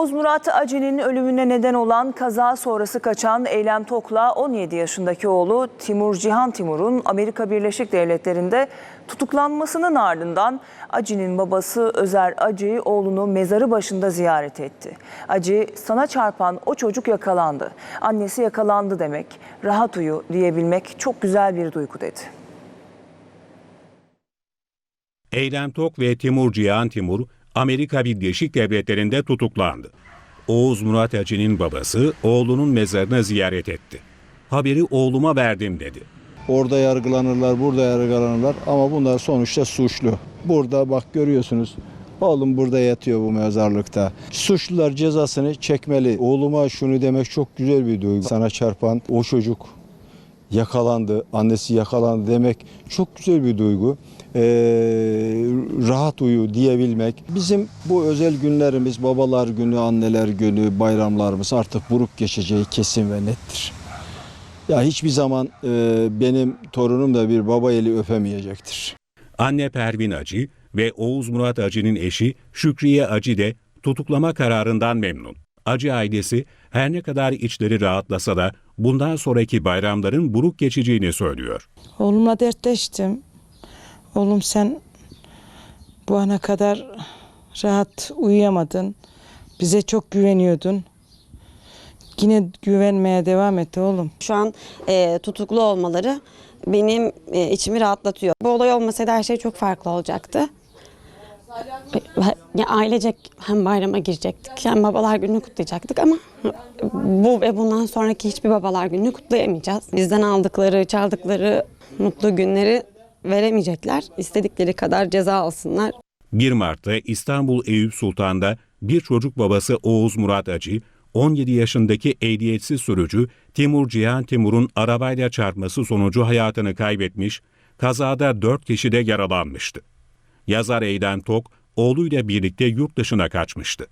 Oğuz Murat Acı'nın ölümüne neden olan kaza sonrası kaçan Eylem Tok'la 17 yaşındaki oğlu Timur Cihan Timur'un Amerika Birleşik Devletleri'nde tutuklanmasının ardından Acı'nın babası Özer Acı oğlunu mezarı başında ziyaret etti. Acı sana çarpan o çocuk yakalandı. Annesi yakalandı demek. Rahat uyu diyebilmek çok güzel bir duygu dedi. Eylem Tok ve Timur Cihan Timur Amerika Birleşik Devletleri'nde tutuklandı. Oğuz Murat Acı'nın babası oğlunun mezarını ziyaret etti. Haberi oğluma verdim dedi. Orada yargılanırlar, burada yargılanırlar ama bunlar sonuçta suçlu. Burada bak görüyorsunuz. Oğlum burada yatıyor bu mezarlıkta. Suçlular cezasını çekmeli. Oğluma şunu demek çok güzel bir duygu. Sana çarpan o çocuk yakalandı, annesi yakalandı demek çok güzel bir duygu. Ee, rahat uyu diyebilmek. Bizim bu özel günlerimiz, babalar günü, anneler günü, bayramlarımız artık buruk geçeceği kesin ve nettir. Ya hiçbir zaman e, benim torunum da bir baba eli öpemeyecektir. Anne Pervin Acı ve Oğuz Murat Acı'nın eşi Şükriye Acı de tutuklama kararından memnun. Acı ailesi her ne kadar içleri rahatlasa da bundan sonraki bayramların buruk geçeceğini söylüyor. Oğlumla dertleştim. Oğlum sen bu ana kadar rahat uyuyamadın. Bize çok güveniyordun. Yine güvenmeye devam et oğlum. Şu an e, tutuklu olmaları benim e, içimi rahatlatıyor. Bu olay olmasaydı her şey çok farklı olacaktı. Ya ailecek hem bayrama girecektik hem babalar gününü kutlayacaktık ama bu ve bundan sonraki hiçbir babalar gününü kutlayamayacağız. Bizden aldıkları, çaldıkları mutlu günleri veremeyecekler. İstedikleri kadar ceza alsınlar. 1 Mart'ta İstanbul Eyüp Sultan'da bir çocuk babası Oğuz Murat Acı, 17 yaşındaki ehliyetsiz sürücü Timur Cihan Timur'un arabayla çarpması sonucu hayatını kaybetmiş, kazada 4 kişi de yaralanmıştı. Yazar Eylem Tok, oğluyla birlikte yurt dışına kaçmıştı.